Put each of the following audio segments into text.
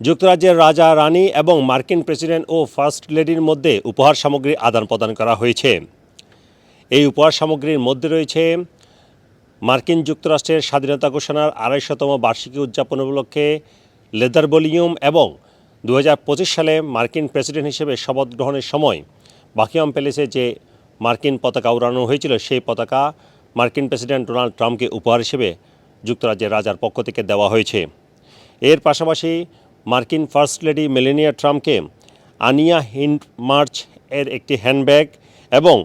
যুক্তরাজ্যের রাজা, রানী এবং মার্কিন প্রেসিডেন্ট ও ফার্স্ট লেডির মধ্যে উপহার সামগ্রী আদান প্রদান করা হয়েছে। এই উপহার সামগ্রীর মধ্যে রয়েছে মার্কিন যুক্তরাষ্ট্রের স্বাধীনতা ঘোষণার আড়াইশতম বার্ষিকী উদযাপন উপলক্ষে লেদার ভলিউম এবং দু হাজার পঁচিশ সালে মার্কিন প্রেসিডেন্ট হিসেবে শপথ গ্রহণের সময় বাকিয়াম প্যালেসে যে মার্কিন পতাকা উড়ানো হয়েছিল, সেই পতাকা মার্কিন প্রেসিডেন্ট ডোনাল্ড ট্রাম্পকে উপহার হিসেবে যুক্তরাজ্যের রাজার পক্ষ থেকে দেওয়া হয়েছে। এর পাশাপাশি মার্কিন ফার্স্ট লেডি মেলেনিয়া ট্রাম্পকে আনিয়া হিন্ড মার্চ এর একটি হ্যান্ডব্যাগ এবং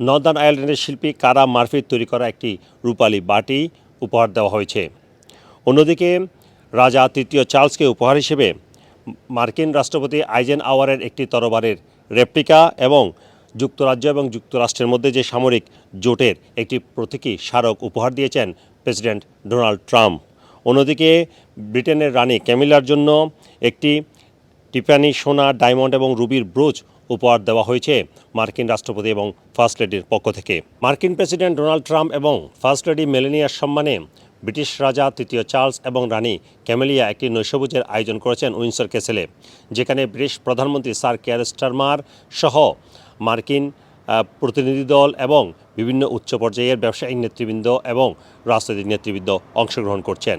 নর্দার্ন আয়ারল্যান্ডের শিল্পী কারা মার্ফির তৈরি করা একটি রূপালী বাটি উপহার দেওয়া হয়েছে। অন্যদিকে রাজা তৃতীয় চার্লসকে উপহার হিসেবে মার্কিন রাষ্ট্রপতি আইজেন আওয়ারের একটি তরবারের রেপ্লিকা এবং যুক্তরাজ্য এবং যুক্তরাষ্ট্রের মধ্যে যে সামরিক জোটের একটি প্রতীকী স্মারক উপহার দিয়েছেন প্রেসিডেন্ট ডোনাল্ড ট্রাম্প। অন্যদিকে ব্রিটেনের রানী ক্যামিলার জন্য একটি টিফানি, সোনা, ডায়মন্ড এবং রুবির ব্রোচ উপহার দেওয়া হয়েছে মার্কিন রাষ্ট্রপতি এবং ফার্স্ট লেডির পক্ষ থেকে। মার্কিন প্রেসিডেন্ট ডোনাল্ড ট্রাম্প এবং ফার্স্ট লেডি মেলেনিয়ার সম্মানে ব্রিটিশ রাজা তৃতীয় চার্লস এবং রানী ক্যামেলিয়া একটি নৈশভোজের আয়োজন করেছেন উইন্সর ক্যাসেলে, যেখানে ব্রিটিশ প্রধানমন্ত্রী স্যার কেয়ার স্টারমার সহ মার্কিন প্রতিনিধি দল এবং বিভিন্ন উচ্চ পর্যায়ের ব্যবসায়িক নেতৃবৃন্দ এবং রাজনৈতিক নেতৃবৃন্দ অংশগ্রহণ করছেন।